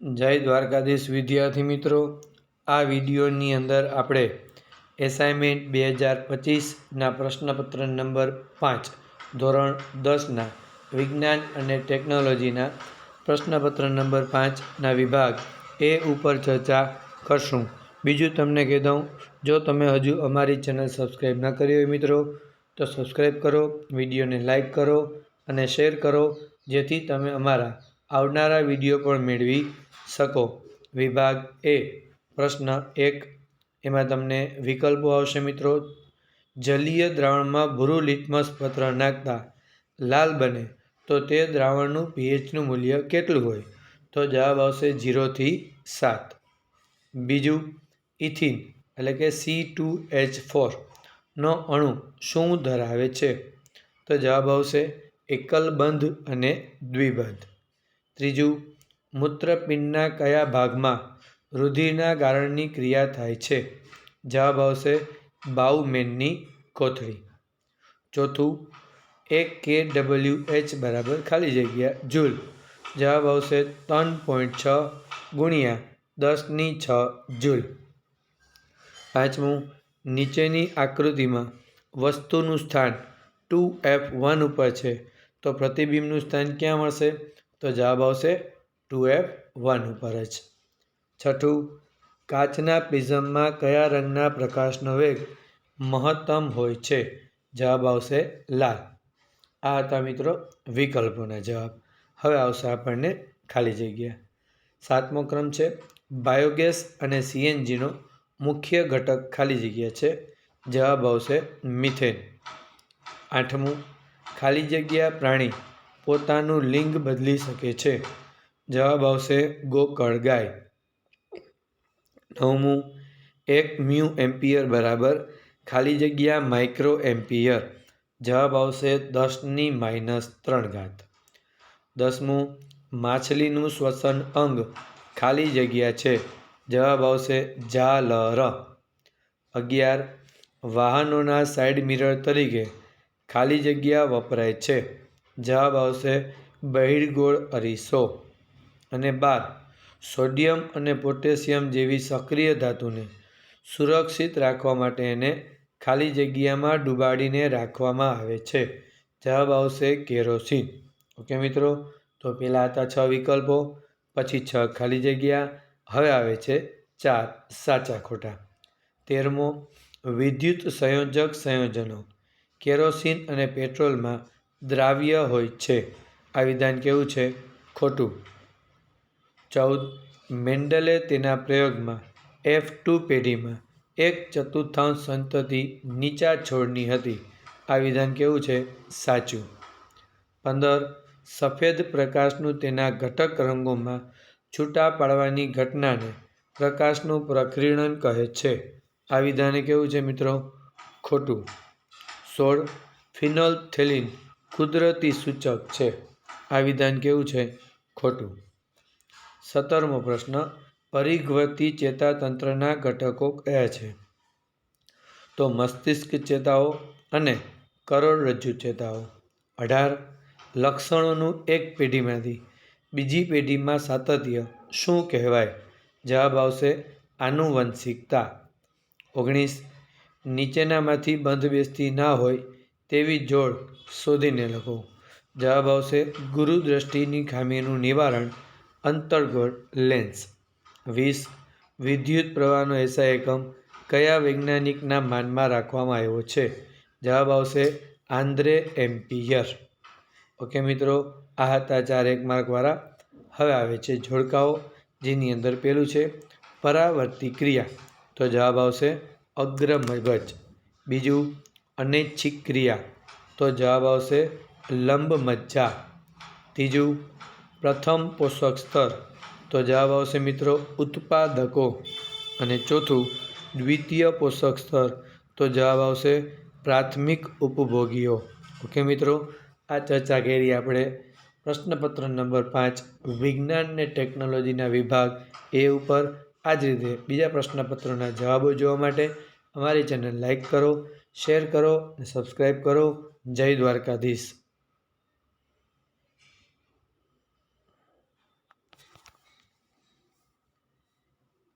જય દ્વારકાધીશ વિદ્યાર્થી મિત્રો. આ વિડીયોની અંદર આપણે એસાઇનમેન્ટ બે હજાર પચીસના પ્રશ્નપત્ર નંબર પાંચ, ધોરણ દસના વિજ્ઞાન અને ટેકનોલોજીના પ્રશ્નપત્ર નંબર પાંચના વિભાગ એ ઉપર ચર્ચા કરશું. બીજું તમને કહી દઉં, જો તમે હજુ અમારી ચેનલ સબસ્ક્રાઈબ ન કરી હોય મિત્રો, તો સબસ્ક્રાઈબ કરો, વિડીયોને લાઈક કરો અને શેર કરો, જેથી તમે અમારા આવનારા વીડિયો પણ મેળવી શકો. વિભાગ એ પ્રશ્ન એક. એમાં તમને વિકલ્પો આવશે મિત્રો. જલીય દ્રાવણમાં ભૂરું લિટમસ પત્ર નાખતા લાલ બને તો તે દ્રાવણનું પીએચનું મૂલ્ય કેટલું હોય? તો જવાબ આવશે જીરોથી સાત. બીજું, ઇથિન એટલે કે સી ટુ એચ ફોર નો અણુ શું ધરાવે છે? તો જવાબ આવશે એકલબંધ અને દ્વિબંધ. ત્રીજું, મૂત્રપિંડના કયા ભાગમાં રુધિરના ગાળણની ક્રિયા થાય છે? જવાબ આવશે બાઉમેનની કોથળી. ચોથું, એક કે ડબલ્યુ એચ બરાબર ખાલી જગ્યા, જૂલ. જવાબ આવશે ત્રણ પોઈન્ટ છ ગુણ્યા દસની છ જૂલ. પાંચમું, નીચેની આકૃતિમાં વસ્તુનું સ્થાન ટુ એફ વન ઉપર છે. તો પ્રતિબિંબનું સ્થાન ક્યાં મળશે? તો જવાબ આવશે ટુ એફ વન ઉપર જ. છઠ્ઠું, કાચના પ્રિઝમમાં કયા રંગના પ્રકાશનો વેગ મહત્તમ હોય છે? જવાબ આવશે લાલ. આ હતા મિત્રો વિકલ્પોના જવાબ. હવે આવશે આપણને ખાલી જગ્યા. સાતમો ક્રમ છે, બાયોગેસ અને સીએનજીનો મુખ્ય ઘટક ખાલી જગ્યા છે. જવાબ આવશે મિથેન. આઠમું, ખાલી જગ્યા પ્રાણી પોતાનું લિંગ બદલી શકે છે. જવાબ આવશે ગોકળ ગાય નવમું, એક મ્યુ એમ્પિયર બરાબર, ખાલી જગ્યા માઇક્રો એમ્પિયર. જવાબ આવશે દસની માઇનસ ત્રણ ઘાત. દસમું, માછલીનું શ્વસન અંગ ખાલી જગ્યા છે. જવાબ આવશે જાલર અગિયાર, વાહનોના સાઇડ મિરર તરીકે ખાલી જગ્યા વપરાય છે. જવાબ આવશે બહિર્ગોળ અરીસો. અને બાર સોડિયમ અને પોટેશિયમ જેવી સક્રિય ધાતુને સુરક્ષિત રાખવા માટે એને ખાલી જગ્યામાં ડૂબાડીને રાખવામાં આવે છે. જવાબ આવશે કેરોસીન. ઓકે મિત્રો, તો પહેલાં હતા છ વિકલ્પો, પછી છ ખાલી જગ્યા, હવે આવે છે ચાર સાચા ખોટા. તેરમો, વિદ્યુત સંયોજક સંયોજનો. કેરોસીન અને પેટ્રોલમાં દ્રાવ્ય હોય છે. આ વિધાન કેવું છે? ખોટું. ચૌદ. મેન્ડલે તેના પ્રયોગમાં એફ ટુ પેઢીમાં એક ચતુર્થાંશ સંતતિ નીચા છોડની હતી. આ વિધાન કેવું છે? સાચું. પંદર. સફેદ પ્રકાશનું તેના ઘટક રંગોમાં છૂટા પાડવાની ઘટનાને પ્રકાશનું પ્રકીર્ણન કહે છે. આ વિધાને કેવું છે મિત્રો? ખોટું. સોળ. ફિનોલ્થેલિન કુદરતી સૂચક છે. આ વિધાન કેવું છે? ખોટું. સત્તરમો પ્રશ્ન. પરિઘવર્તી ચેતાતંત્રના ઘટકો કયા છે? તો મસ્તિષ્ક ચેતાઓ અને કરોડરજ્જુ ચેતાઓ. અઢાર. લક્ષણોનું એક પેઢીમાંથી બીજી પેઢીમાં સાતત્ય શું કહેવાય? જવાબ આવશે આનુવંશિકતા. ઓગણીસ. નીચેનામાંથી બંધબેસતી ના હોય તેવી જોડ શોધીને લખો. જવાબ આવશે ગુરુદ્રષ્ટિની ખામીનું નિવારણ, અંતર્ગોળ લેન્સ વીસ, વિદ્યુત પ્રવાહનો એસઆઈ એકમ કયા વૈજ્ઞાનિકના માનમાં રાખવામાં આવ્યો છે? જવાબ આવશે આંદ્રે એમ્પિયર. ઓકે મિત્રો, આ હતા ચાર એક માર્કવાળા હવે આવે છે જોડકાઓ જેની અંદર પેલું છે, પરાવર્તી ક્રિયા. તો જવાબ આવશે અગ્ર મગજ બીજું અનૈચ્છિક ક્રિયા. તો જવાબ આવશે લંબ મજ્જા. ત્રીજું, પ્રથમ પોષક સ્તર. તો જવાબ આવશે મિત્રો ઉત્પાદકો. અને ચોથું, દ્વિતીય પોષક સ્તર. તો જવાબ આવશે પ્રાથમિક ઉપભોગીઓ. ઓકે મિત્રો, આ ચર્ચા કરી આપણે પ્રશ્નપત્ર નંબર પાંચ, વિજ્ઞાન ને ટેકનોલોજીના વિભાગ એ ઉપર. આ જ રીતે બીજા પ્રશ્નપત્રોના જવાબો જોવા માટે અમારી ચેનલ લાઈક કરો શેર કરો અને સબસ્ક્રાઈબ કરો. જય દ્વારકાધીશ.